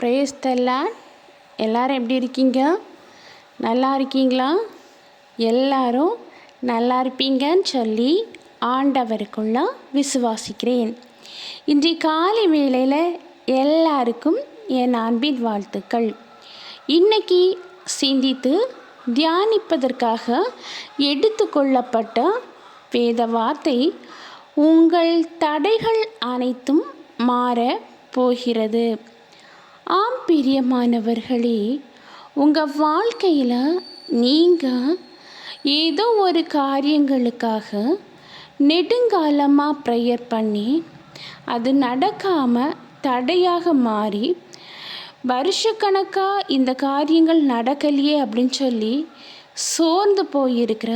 Prays தல்லான் எல்லோரும் எப்படி இருக்கீங்க? நல்லா இருக்கீங்களா? எல்லாரும் நல்லா இருப்பீங்கன்னு சொல்லி ஆண்டவருக்குள்ள விசுவாசிக்கிறேன். இன்றைய காலை வேளையில் எல்லாருக்கும் என் அன்பின் வாழ்த்துக்கள். இன்னைக்கு சிந்தித்து தியானிப்பதற்காக எடுத்துக்கொள்ளப்பட்ட வேத வார்த்தை உங்கள் தடைகள் அனைத்தும் மாற போகிறது. ஆம் பிரியமானவர்களே உங்கள் வாழ்க்கையில் நீங்கள் ஏதோ ஒரு காரியங்களுக்காக நெடுங்காலமாக ப்ரேயர் பண்ணி அது நடக்காமல் தடையாக மாறி வருஷக்கணக்காக இந்த காரியங்கள் நடக்கலையே அப்படின்னு சொல்லி சோர்ந்து போயிருக்கிற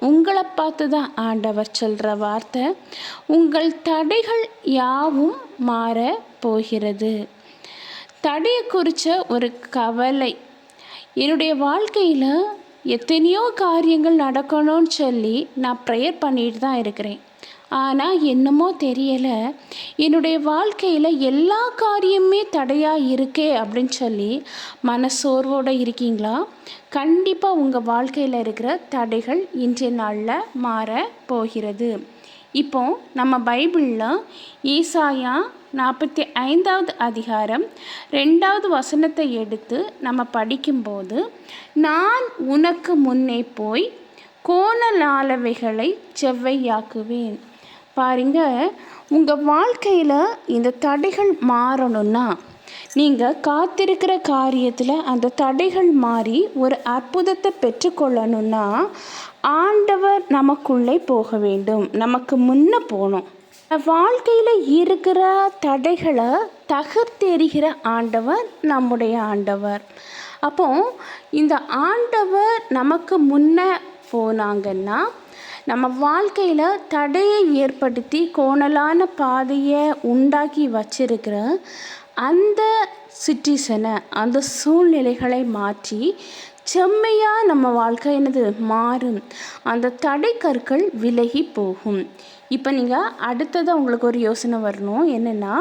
உங்களை பார்த்து தான் ஆண்டவர் சொல்கிற வார்த்தை உங்கள் தடைகள் யாவும் மாற போகிறது. தடையை குறித்த ஒரு கவலை. என்னுடைய வாழ்க்கையில் எத்தனையோ காரியங்கள் நடக்கணும்னு சொல்லி நான் ப்ரேயர் பண்ணிட்டு தான் இருக்கிறேன். ஆனால் என்னமோ தெரியலை. என்னுடைய வாழ்க்கையில் எல்லா காரியமுமே தடையாக இருக்கே அப்படின்னு சொல்லி மனசோர்வோடு இருக்கீங்களா? கண்டிப்பாக உங்கள் வாழ்க்கையில் இருக்கிற தடைகள் இன்றைய நாளில் மாற போகிறது. இப்போ நம்ம பைபிளில் ஈசாயா நாற்பத்தி ஐந்தாவது அதிகாரம் ரெண்டாவது வசனத்தை எடுத்து நம்ம படிக்கும்போது நான் உனக்கு முன்னே போய் கோணலாளவைகளை செவ்வையாக்குவேன். பாருங்க உங்கள் வாழ்க்கையில் இந்த தடைகள் மாறணும்னா நீங்கள் காத்திருக்கிற காரியத்தில் அந்த தடைகள் மாறி ஒரு அற்புதத்தை பெற்றுக்கொள்ளணும்னா ஆண்டவர் நமக்குள்ளே போக வேண்டும். நமக்கு முன்ன போகணும். வாழ்க்கையில் இருக்கிற தடைகளை தகர்த்தெறிகிற ஆண்டவர் நம்முடைய ஆண்டவர். அப்போ இந்த ஆண்டவர் நமக்கு முன்ன போனாங்கன்னா நம்ம வாழ்க்கையில் தடையை ஏற்படுத்தி கோணலான பாதையை உண்டாக்கி வச்சிருக்கிற அந்த சிட்டிசனை அந்த சூழ்நிலைகளை மாற்றி செம்மையாக நம்ம வாழ்க்கை என்னது? மாறும். அந்த தடை கற்கள் விலகி போகும். இப்போ நீங்கள் அடுத்ததாக உங்களுக்கு ஒரு யோசனை வரணும். என்னென்னா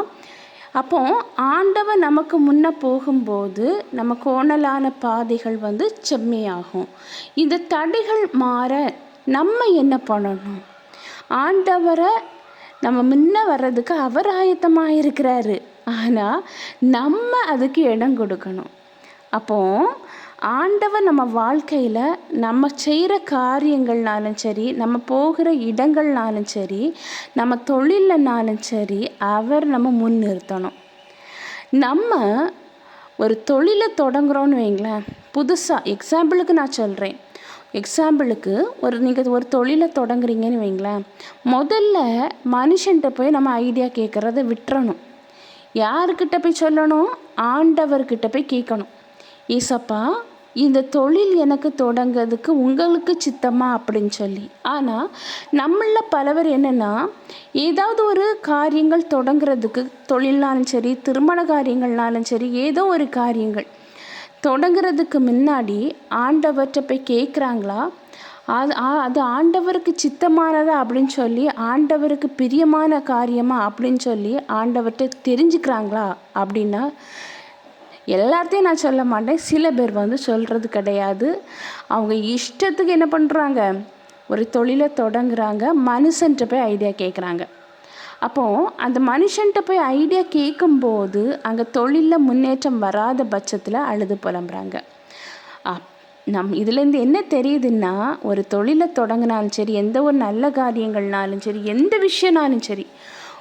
அப்போ ஆண்டவன் நமக்கு முன்னே போகும்போது நம்ம கோணலான பாதைகள் வந்து செம்மையாகும். இந்த தடைகள் மாற நம்ம என்ன பண்ணணும்? ஆண்டவரை நம்ம முன்ன வர்றதுக்கு அவர் ஆயத்தமாக இருக்கிறாரு ஆனால் நம்ம அதுக்கு இடம் கொடுக்கணும். அப்போ ஆண்டவர் நம்ம வாழ்க்கையில் நம்ம செய்கிற காரியங்கள்னாலும் சரி நம்ம போகிற இடங்கள்னாலும் சரி நம்ம தொழிலனாலும் சரி அவர் நம்ம முன்னிறுத்தணும் நம்ம ஒரு தொழிலை தொடங்குறோன்னு வைங்களேன் புதுசாக எக்ஸாம்பிளுக்கு நான் சொல்கிறேன் எக்ஸாம்பிளுக்கு ஒரு நீங்கள் ஒரு தொழிலை தொடங்குறீங்கன்னு வைங்களேன் முதல்ல மனுஷன்கிட்ட போய் நம்ம ஐடியா கேட்குறத விட்டுறணும். யாருக்கிட்ட போய் சொல்லணும்? ஆண்டவர்கிட்ட போய் கேட்கணும். ஏசப்பா இந்த தொழில் எனக்கு தொடங்கிறதுக்கு உங்களுக்கு சித்தமா அப்படின்னு சொல்லி. ஆனால் நம்மளில் பலவர் என்னென்னா ஏதாவது ஒரு காரியங்கள் தொடங்குறதுக்கு தொழில்னாலும் சரி திருமண காரியங்கள்னாலும் சரி ஏதோ ஒரு காரியங்கள் தொடங்குறதுக்கு முன்னாடி ஆண்டவர்கிட்ட போய் கேட்குறாங்களா? அது அது ஆண்டவருக்கு சித்தமானதா அப்படின்னு சொல்லி ஆண்டவருக்கு பிரியமான காரியமா அப்படின்னு சொல்லி ஆண்டவர்கிட்ட தெரிஞ்சுக்கிறாங்களா அப்படின்னா எல்லாத்தையும் நான் சொல்ல மாட்டேன். சில பேர் வந்து சொல்கிறது கிடையாது. அவங்க இஷ்டத்துக்கு என்ன பண்ணுறாங்க ஒரு தொழிலை தொடங்குறாங்க. மனுஷன்ட்ட போய் ஐடியா கேட்குறாங்க அப்போது அந்த மனுஷன்ட்ட போய் ஐடியா கேட்கும்போது அங்கே தொழிலில் முன்னேற்றம் வராத பட்சத்தில் அழுது புலம்புறாங்க. நம் இதுலேருந்து என்ன தெரியுதுன்னா ஒரு தொழிலை தொடங்கினாலும் சரி எந்த ஒரு நல்ல காரியங்கள்னாலும் சரி எந்த விஷயம்னாலும் சரி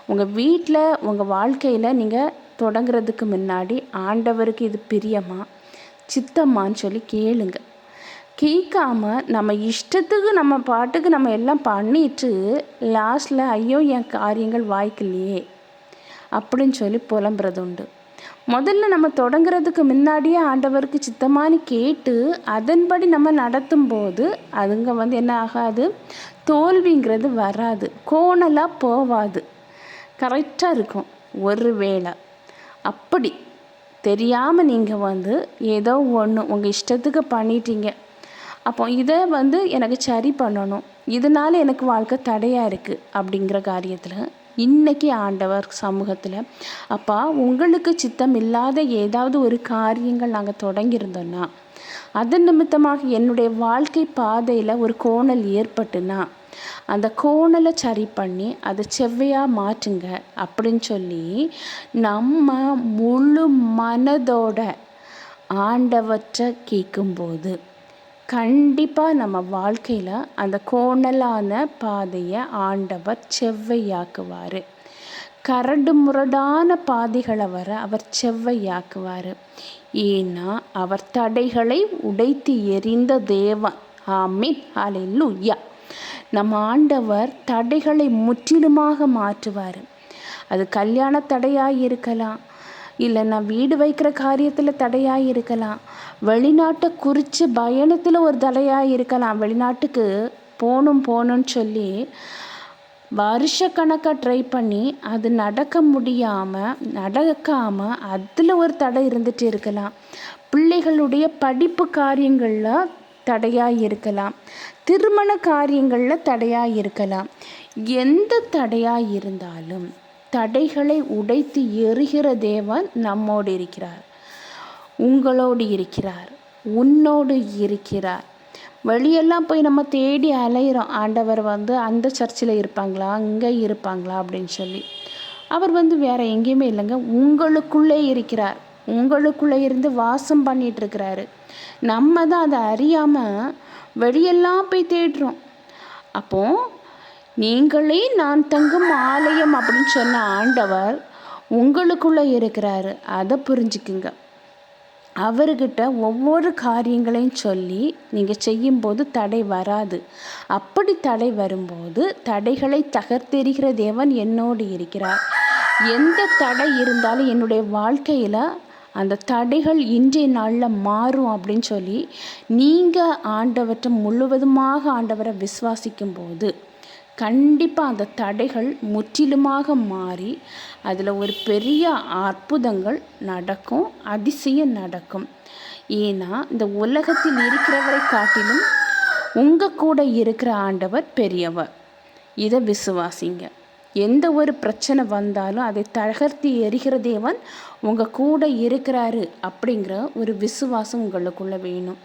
உங்கள் வீட்டில் உங்கள் வாழ்க்கையில் நீங்கள் தொடங்குறதுக்கு முன்னாடி ஆண்டவருக்கு இது பிரியமா சித்தம்மான்னு சொல்லி கேளுங்க. கேட்காம நம்ம இஷ்டத்துக்கு நம்ம பாட்டுக்கு நம்ம எல்லாம் பண்ணிட்டு லாஸ்ட்டில் ஐயோ என் காரியங்கள் வாய்க்கலையே அப்படின்னு சொல்லி புலம்புறது உண்டு முதல்ல நம்ம தொடங்குறதுக்கு முன்னாடியே ஆண்டவருக்கு சித்தமானு கேட்டு அதன்படி நம்ம நடத்தும் போது அதுங்க வந்து என்ன ஆகாது? தோல்விங்கிறது வராது. கோணலாக போவாது. கரெக்டாக இருக்கும். ஒரு வேளை அப்படி தெரியாமல் நீங்கள் வந்து ஏதோ ஒன்று உங்கள் இஷ்டத்துக்கு பண்ணிட்டீங்க. அப்போ இதை வந்து எனக்கு சரி பண்ணணும். இதனால் எனக்கு வாழ்க்கை தடையாக இருக்குது அப்படிங்கிற காரியத்தில் இன்னைக்கு ஆண்டவர் சமூகத்தில் அப்பா உங்களுக்கு சித்தம் இல்லாத ஏதாவது ஒரு காரியங்கள் நாங்கள் தொடங்கியிருந்தோன்னா அதன் நிமித்தமாக என்னுடைய வாழ்க்கை பாதையில் ஒரு கோணல் ஏற்பட்டுனா அந்த கோணலை சரி பண்ணி அதை செவ்வையாக மாற்றுங்க அப்படின்னு சொல்லி நம்ம முழு மனதோட ஆண்டவற்றை கேட்கும்போது கண்டிப்பாக நம்ம வாழ்க்கையில் அந்த கோணலான பாதையை ஆண்டவர் செவ்வையாக்குவார். கரடு முரடான பாதைகளை வர அவர் செவ்வையாக்குவார். ஏன்னா அவர் தடைகளை உடைத்து எறிந்த தேவன். ஆமீன். யா நம்ம ஆண்டவர் தடைகளை முற்றிலுமாக மாற்றுவார். அது கல்யாண தடையாக இருக்கலாம் இல்லை நான் வீடு வைக்கிற காரியத்தில் தடையாக இருக்கலாம் வெளிநாட்டை குறித்து பயணத்தில் ஒரு தடையாக இருக்கலாம். வெளிநாட்டுக்கு போகணும் போகணுன்னு சொல்லி வருஷக்கணக்காக ட்ரை பண்ணி அது நடக்க முடியாமல் நடக்காமல் அதில் ஒரு தடை இருந்துகிட்டு இருக்கலாம். பிள்ளைகளுடைய படிப்பு காரியங்களில் தடையாக இருக்கலாம். திருமண காரியங்களில் தடையாக இருக்கலாம். எந்த தடையாக இருந்தாலும் தடைகளை உடைத்து எறிகிற தேவன் நம்மோடு இருக்கிறார். உங்களோடு இருக்கிறார் உன்னோடு இருக்கிறார். வெளியெல்லாம் போய் நம்ம தேடி அலையிறோம். ஆண்டவர் வந்து அந்த சர்ச்சில் இருப்பாங்களா? அங்கே இருப்பாங்களா? அப்படின்னு சொல்லி. அவர் வந்து வேற எங்கேயுமே இல்லைங்க. உங்களுக்குள்ளே இருக்கிறார். உங்களுக்குள்ளே இருந்து வாசம் பண்ணிட்டு இருக்கிறாரு. நம்ம தான் அதை அறியாமல் வெளியெல்லாம் போய் தேடுறோம். அப்போ நீங்களே நான் தங்கும் ஆலயம் அப்படின்னு சொன்ன ஆண்டவர் உங்களுக்குள்ளே இருக்கிறாரு. அதை புரிஞ்சுக்குங்க. அவர்கிட்ட ஒவ்வொரு காரியங்களையும் சொல்லி நீங்கள் செய்யும்போது தடை வராது. அப்படி தடை வரும்போது தடைகளை தகர்த்தெறிகிற தேவன் என்னோடு இருக்கிறார். எந்த தடை இருந்தாலும் என்னுடைய வாழ்க்கையில் அந்த தடைகள் இன்றைய நாளில் மாறும் அப்படின்னு சொல்லி நீங்கள் ஆண்டவற்றை முழுவதுமாக ஆண்டவரை விசுவாசிக்கும் போது கண்டிப்பாக அந்த தடைகள் முற்றிலுமாக மாறி அதில் ஒரு பெரிய அற்புதங்கள் நடக்கும் அதிசயம் நடக்கும். ஏன்னா இந்த உலகத்தில் இருக்கிறவரை காட்டிலும் உங்கள் கூட இருக்கிற ஆண்டவர் பெரியவர். இதை விசுவாசிங்க. எந்த ஒரு பிரச்சனை வந்தாலும் அதை தகர்த்தி எரிகிற தேவன் உங்கள் கூட இருக்கிறாரு அப்படிங்கிற ஒரு விசுவாசம் உங்களுக்குள்ளே வேணும்.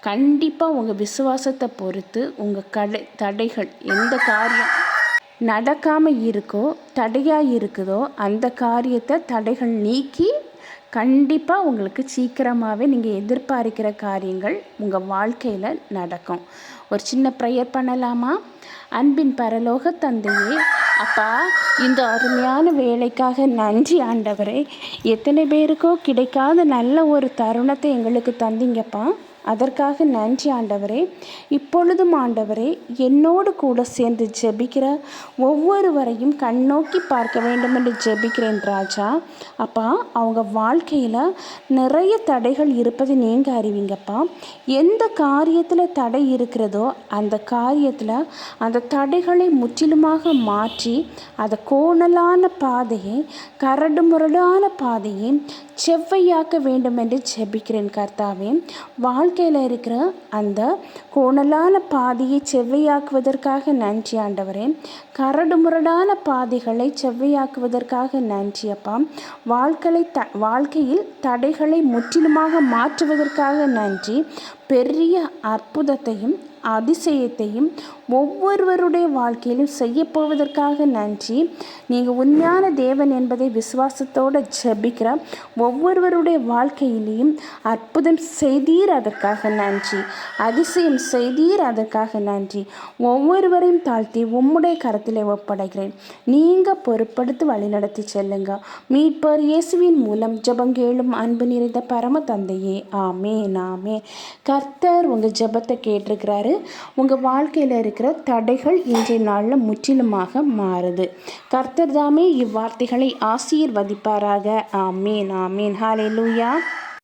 கண்டிப்பாக உங்கள் விசுவாசத்தை பொறுத்து உங்கள் கடை தடைகள் எந்த காரியம் நடக்காமல் இருக்கோ தடையாக இருக்குதோ அந்த காரியத்தை தடைகள் நீக்கி கண்டிப்பாக உங்களுக்கு சீக்கிரமாகவே நீங்கள் எதிர்பார்க்கிற காரியங்கள் உங்கள் வாழ்க்கையில் நடக்கும். ஒரு சின்ன ப்ரேயர் பண்ணலாமா? அன்பின் பரலோக தந்தையே அப்பா இந்த அருமையான வேலைக்காக நன்றி ஆண்டவரே. எத்தனை பேருக்கோ கிடைக்காத நல்ல ஒரு தருணத்தை எங்களுக்கு தந்தீங்கப்பா. அதற்காக நன்றி ஆண்டவரே. இப்பொழுதும் ஆண்டவரே என்னோடு கூட சேர்ந்து ஜெபிக்கிற ஒவ்வொருவரையும் கண்ணோக்கி பார்க்க வேண்டும் என்று ஜெபிக்கிறேன் ராஜா. அப்பா அவங்க வாழ்க்கையில் நிறைய தடைகள் இருப்பதை நீங்கள் அறிவிங்கப்பா. எந்த காரியத்தில் தடை இருக்கிறதோ அந்த காரியத்தில் அந்த தடைகளை முற்றிலுமாக மாற்றி அதை கோணலான பாதையை கரடு முரடான பாதையை செவ்வையாக்க வேண்டும் என்று ஜெபிக்கிறேன் கர்த்தாவே. வாழ்க்கையில் இருக்கிற அந்த கோணலான பாதையை செவ்வையாக்குவதற்காக நன்றி ஆண்டவரே. கரடு முரடான பாதைகளை செவ்வையாக்குவதற்காக நன்றி அப்பா. வாழ்க்கை த வாழ்க்கையில் தடைகளை முற்றிலுமாக மாற்றுவதற்காக நன்றி. பெரிய அற்புதத்தையும் அதிசயத்தையும் ஒவ்வொருவருடைய வாழ்க்கையிலும் செய்யப்போவதற்காக நன்றி. நீங்கள் உண்மையான தேவன் என்பதை விசுவாசத்தோடு ஜபிக்கிற ஒவ்வொருவருடைய வாழ்க்கையிலையும் அற்புதம் செய்தீர் அதற்காக நன்றி. அதிசயம் செய்தீர் அதற்காக நன்றி. ஒவ்வொருவரையும் தாழ்த்தி உம்முடைய கரத்தில் ஒப்படைகிறேன் நீங்கள் பொறுப்படுத்தி வழிநடத்தி செல்லுங்க. மீட்பர் இயேசுவின் மூலம் ஜபங்கேளும் அன்பு நிறைந்த பரம தந்தையே. ஆமே நாமே கர்த்தர் உங்கள் ஜபத்தை கேட்டிருக்கிறாரு. உங்கள் வாழ்க்கையில் இருக்கிற தடைகள் இன்றைய நாளில் முற்றிலுமாக மாறுது. கர்த்தர் தாமே இவ்வார்த்தைகளை ஆசீர்வதிப்பாராக. ஆமீன் ஆமீன். ஹாலே லூயா